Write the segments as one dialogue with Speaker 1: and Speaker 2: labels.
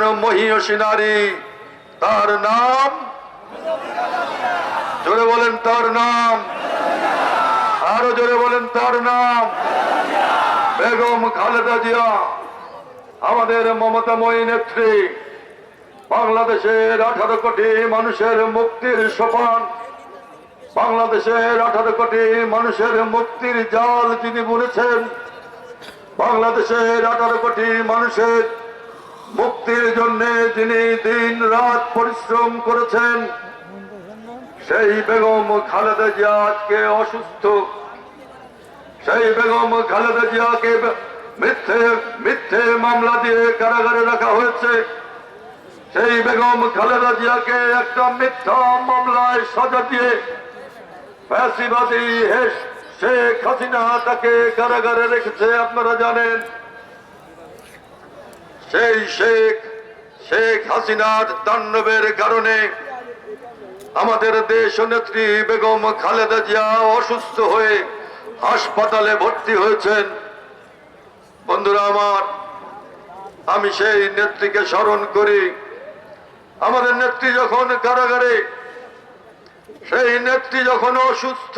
Speaker 1: মহিষী নারী, তার নাম? জোরে বলেন, তার নাম। আরও জোরে বলেন, তার নাম। বেগম খালেদা জিয়া, আমাদের মমতাময়ী নেত্রী। বাংলাদেশের আঠারো কোটি মানুষের মুক্তির সোপান। বাংলাদেশের আঠারো কোটি মানুষের মুক্তির জাল যিনি বুনেছেন, বাংলাদেশের আঠারো কোটি মানুষের মুক্তির জন্য যিনি দিন রাত পরিশ্রম করেছেন। সেই বেগম খালেদা জিয়া আজকে অসুস্থ। সেই বেগম খালেদা জিয়াকে মিথ্যে মিথ্যে মামলা দিয়ে কারাগারে রাখা হয়েছে। সেই বেগম খালেদা জিয়াকে একটা মিথ্যা মামলায় সাজা দিয়ে ফ্যাসিবাদী শেখ হাসিনা তাকে কারাগারে রেখেছে, আপনারা জানেন। সেই শেখ শেখ হাসিনার তাণ্ডবের কারণে আমাদের দেশ নেত্রী বেগম খালেদা জিয়া অসুস্থ হয়ে হাসপাতালে ভর্তি হয়েছেন। বন্ধুরা আমার, আমি সেই নেত্রীকে স্মরণ করি। আমাদের নেত্রী যখন কারাগারে, সেই নেত্রী যখন অসুস্থ,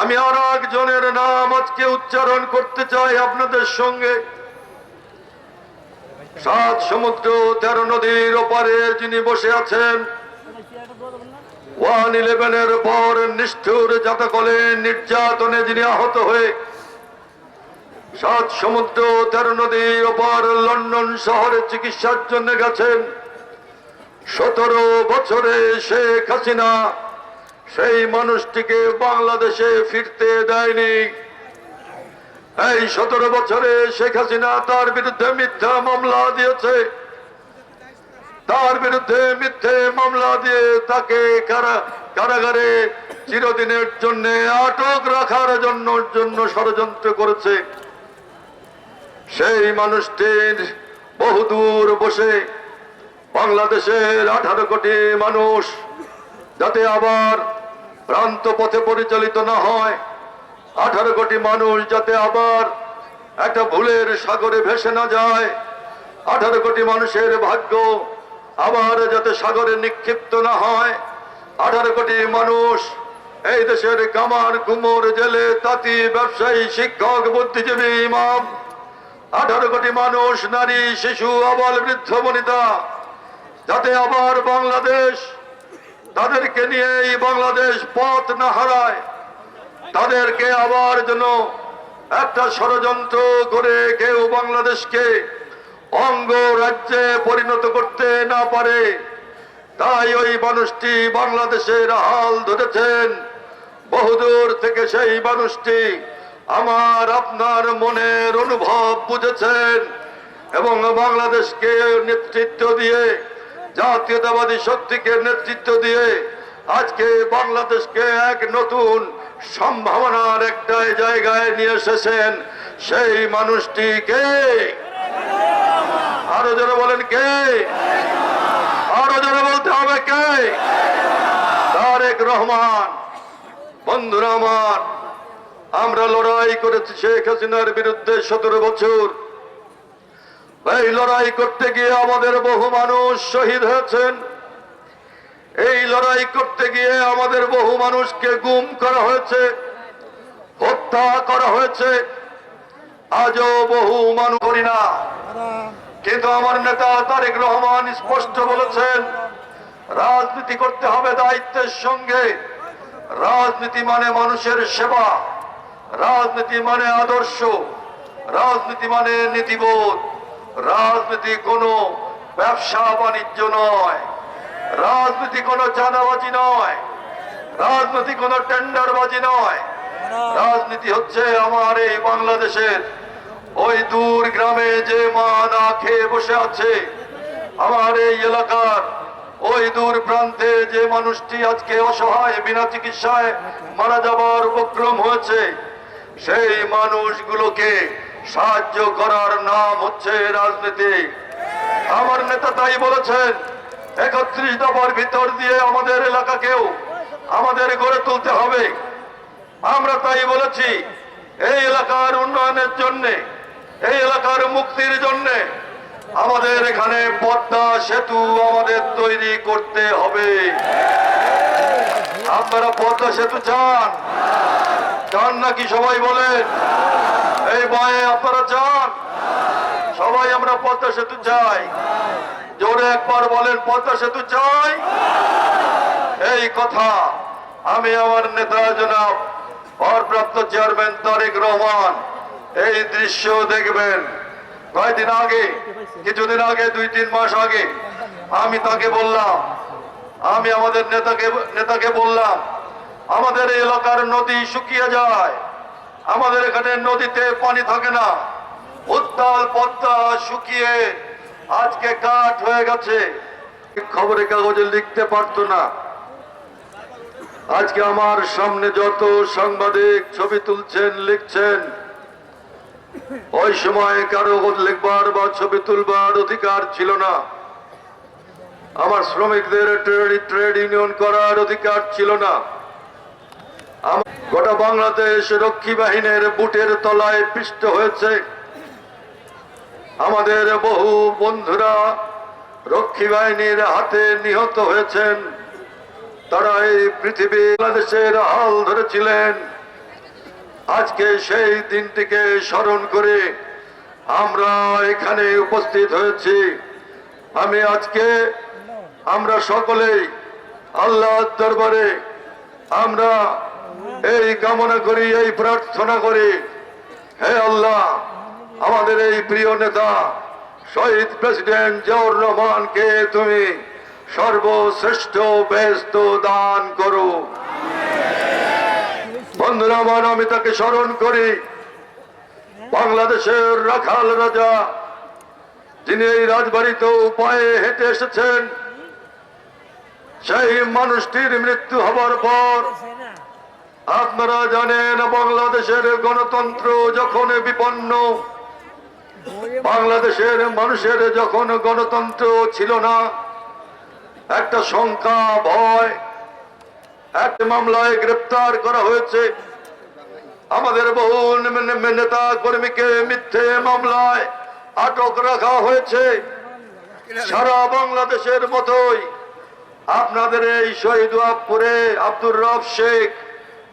Speaker 1: আমি আর একজনের নাম আজকে উচ্চারণ করতে চাই আপনাদের সঙ্গে। সাত সমুদ্র, তেরো নদীর ওপারে যিনি বসে আছেন, ওয়ান ইলেভেনের পর নিষ্ঠুর জাতকলে নির্যাতনে যিনি আহত হয়ে সাত সমুদ্র, তেরো নদীর ওপার লন্ডন শহরে চিকিৎসার জন্য গেছেন। সতেরো বছরে শেখ হাসিনা, সেই মানুষটিকে বাংলাদেশে ফিরতে দেয়নি। এই সতেরো বছরে শেখ হাসিনা তার বিরুদ্ধে মিথ্যা মামলা দিয়েছে। তার বিরুদ্ধে মিথ্যে মামলা দিয়ে তাকে কারা- কারাগারে চিরদিনের জন্য আটক রাখার জন্য জন্য ষড়যন্ত্র করেছে। সেই মানুষটির বহুদূর বসে বাংলাদেশের আঠারো কোটি মানুষ যাতে আবার ভ্রান্ত পথে পরিচালিত না হয় আঠারো কোটি মানুষ যাতে আবার একটা ভুলের সাগরে ভেসে না যায়। আঠারো কোটি মানুষের ভাগ্য আবার যাতে সাগরে নিক্ষিপ্ত না হয়। আঠারো কোটি মানুষ এই দেশের কামার কুমোর জেলে তাঁতি, ব্যবসায়ী, শিক্ষক, বুদ্ধিজীবী, ইমাম। আঠারো কোটি মানুষ, নারী, শিশু, আবাল, বৃদ্ধ, বনিতা, যাতে আবার বাংলাদেশ তাদেরকে নিয়ে এই বাংলাদেশ পথ না হারায়। তাদেরকে আবার যেন একটা ষড়যন্ত্র করে কেউ বাংলাদেশকে অঙ্গ রাজ্যে পরিণত করতে না পারে। তাই ওই মানুষটি বাংলাদেশের হাল ধরেছেন। বহুদূর থেকে সেই মানুষটি আমার, আপনার মনের অনুভব বুঝেছেন এবং বাংলাদেশকে নেতৃত্ব দিয়ে, জাতীয়তাবাদী শক্তিকে নেতৃত্ব দিয়ে আজকে বাংলাদেশকে এক নতুন সম্ভাবনার একটা জায়গায় নিয়ে এসেছেন সেই মানুষটিকে আরও জোরে বলেন কে? আরও জোরে বলতে হবে কে? তারেক রহমান। বন্ধুরা আমার, আমরা লড়াই করেছি শেখ হাসিনার বিরুদ্ধে সতেরো বছর। এই লড়াই করতে গিয়ে আমাদের বহু মানুষ শহীদ হয়েছেন। এই লড়াই করতে গিয়ে আমাদের বহু মানুষকে গুম করা হয়েছে, হত্যা করা হয়েছে। আজও বহু মানুষ করি না। কিন্তু আমার নেতা তারেক রহমান স্পষ্ট বলেছেন, রাজনীতি করতে হবে দায়িত্বের সঙ্গে। রাজনীতি মানে মানুষের সেবা, রাজনীতি মানে আদর্শ, রাজনীতি মানে নীতিবোধ। রাজনীতি কোনো ব্যবসা বাণিজ্য নয়। রাজনীতি কোনো চাঁদাবাজি নয়। রাজনীতি কোনো টেন্ডারবাজি নয়। রাজনীতি হচ্ছে আমার এই বাংলাদেশের ওই দূর গ্রামে যে মা না খেয়ে বসে আছে। আমার এই এলাকার ওই দূর প্রান্তে যে মানুষটি আজকে অসহায়, বিনা চিকিৎসায় মারা যাবার উপক্রম হয়েছে, সেই মানুষগুলোকে সাহায্য করার নাম হচ্ছে রাজনীতি। আমার নেতা তাই বলেছেন একত্রিশ দফার ভিতর দিয়ে আমাদের এলাকাকেও আমাদের গড়ে তুলতে হবে। আমরা তাই বলেছি, এই এলাকার উন্নয়নের জন্য, এই এলাকার মুক্তির জন্য আমাদের এখানে পদ্মা সেতু আমাদের তৈরি করতে হবে। আপনারা পদ্মা সেতু চান? চান নাকি সবাই বলেন? এই ভয়ে আপনারা চান? সবাই আমরা পদ্মা সেতু চাই। জোরে একবার বলেন পদ্মা সেতু চাই। এই কথা আমি আমার নেতা জনাব, ভারপ্রাপ্ত চেয়ারম্যান তারেক রহমান, এই দৃশ্য দেখবেন। কয়েকদিন আগে, কিছুদিন আগে, দুই, তিন মাস আগে আমি তাকে বললাম, আমি আমাদের নেতাকে নেতাকে বললাম, আমাদের এলাকার নদী শুকিয়ে যায়, আমাদের এখানে নদীতে পানি থাকে না, উত্তাল পদ্মা শুকিয়ে আজকে কাঠ হয়ে গেছে। খবরের কাগজে লিখতে পারতো না। আজকে আমার সামনে যত সাংবাদিক ছবি তুলছেন, লিখছেন, ওই সময় কারও লিখবার বা ছবি তুলবার অধিকার ছিল না। আমার শ্রমিকদের ট্রেড ইউনিয়ন করার অধিকার ছিল না। গোটা বাংলাদেশ রক্ষী বাহিনীর বুটের তলায় পিষ্ট হয়েছে। আমাদের বহু বন্ধুরা রক্ষী বাহিনীর হাতে নিহত হয়েছেন। তারা এই পৃথিবী বাংলাদেশের হাল ধরেছিলেন। আজকে সেই দিনটিকে স্মরণ করে আমরা এখানে উপস্থিত হয়েছি। আমি আজকে আমরা সকলেই আল্লাহর দরবারে আমরা এই কামনা করি, এই প্রার্থনা করি, হে আল্লাহ আমাদের এই প্রিয় নেতা, শহীদ প্রেসিডেন্ট জিয়াউর রহমানকে তুমি সর্বশ্রেষ্ঠ ব্যস্ত দান করো। বন্ধুরা আমি তাকে স্মরণ করি, বাংলাদেশের রাখাল রাজা, যিনি এই রাজবাড়িতে উপায়ে হেঁটে এসেছেন, সেই মানুষটির মৃত্যু হবার পর, আপনারা জানেন, বাংলাদেশের গণতন্ত্র যখন বিপন্ন বাংলাদেশের মানুষের যখন গণতন্ত্র ছিল না, একটা সংখ্যা ভয় একটা মামলায় গ্রেপ্তার করা হয়েছে। আমাদের বহু নেতা কর্মীকে মিথ্যে মামলায় আটক রাখা হয়েছে। সারা বাংলাদেশের মতোই আপনাদের এই শহীদুয়াবপুরে আব্দুর রব শেখ,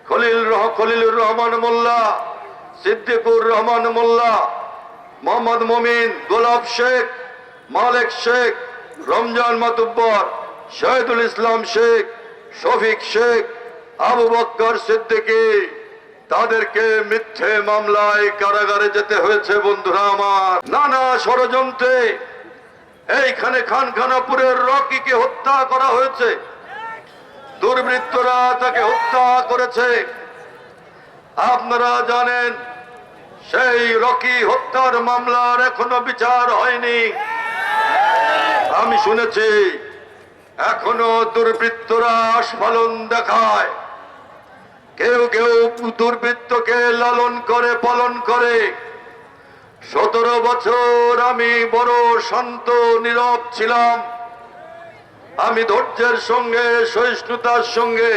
Speaker 1: খলিল খলিলুর রহমান মোল্লা, সিদ্দিকুর রহমান মোল্লা মোহাম্মদ মমিন, গোলাপ শেখ, মালেক শেখ, রমজান মাতুব্বর, শহীদুল ইসলাম শেখ, শফিক শেখ, আবু বক্কর সিদ্দিকী। তাদেরকে মিথ্যে মামলায় কারাগারে যেতে হয়েছে বন্ধুরা আমার। নানা ষড়যন্ত্রে এইখানে খানখানাপুরের রকিকে হত্যা করা হয়েছে। দুর্বৃত্তরা তাকে হত্যা করেছে। আপনারা জানেন সেই রকি হত্যার মামলার এখনও বিচার হয়নি। আমি শুনেছি, এখনও দুর্বৃত্তরা আস্ফালন দেখায়। কেউ কেউ দুর্বৃত্তকে লালন করে, পালন করে। সতেরো বছর আমি বড় শান্ত, নীরব ছিলাম। আমি ধৈর্যের সঙ্গে, সহিষ্ণুতার সঙ্গে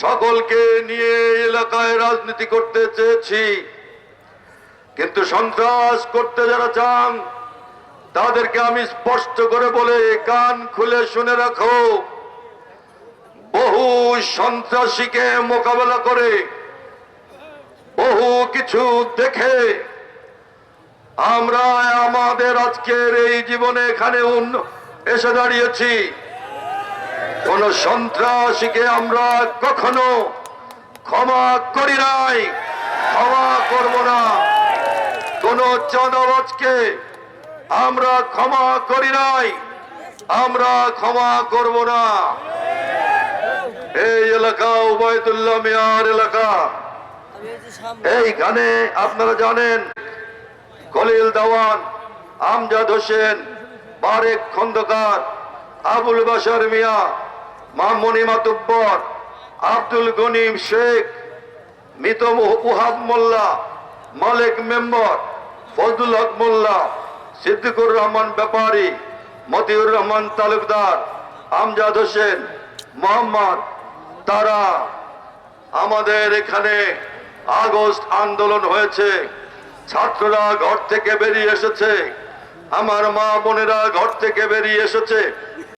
Speaker 1: সকলকে নিয়ে এলাকায় রাজনীতি করতে চেয়েছি। কিন্তু সন্ত্রাস করতে যারা চান, তাদেরকে আমি স্পষ্ট করে বলে কান খুলে শুনে রাখো। বহু সন্ত্রাসীকে মোকাবেলা করে, বহু কিছু দেখে আমরা আমাদের আজকের এই জীবনে এখানে এসে দাঁড়িয়েছি। কোন সন্ত্রাসীকে আমরা কখনো ক্ষমা করি নাই, ক্ষমা করব না। কোন চাঁদাবাজকে আমরা ক্ষমা করি নাই। আমরা ক্ষমা করব না। এই এলাকা, উবায়দুল্লাহ মিয়ার এলাকা। এইখানে আপনারা জানেন খলিল দাওয়ান, আমজাদ হোসেন, বারেক খন্দকার, আবুল বাশার মিয়া, মামনি মাতুব্বর, আব্দুল গনিম শেখ, মিত উহাব মোল্লা, মালিক মেম্বর ফজলুল হক মোল্লা, সিদ্দিকুর রহমান ব্যাপারী, মতিউর রহমান তালুকদার, আমজাদ হোসেন, মোহাম্মদ তারা। আমাদের এখানে আগস্ট আন্দোলন হয়েছে। ছাত্ররা ঘর থেকে বেরিয়ে এসেছে। আমার মা বোনেরা ঘর থেকে বেরিয়ে এসেছে।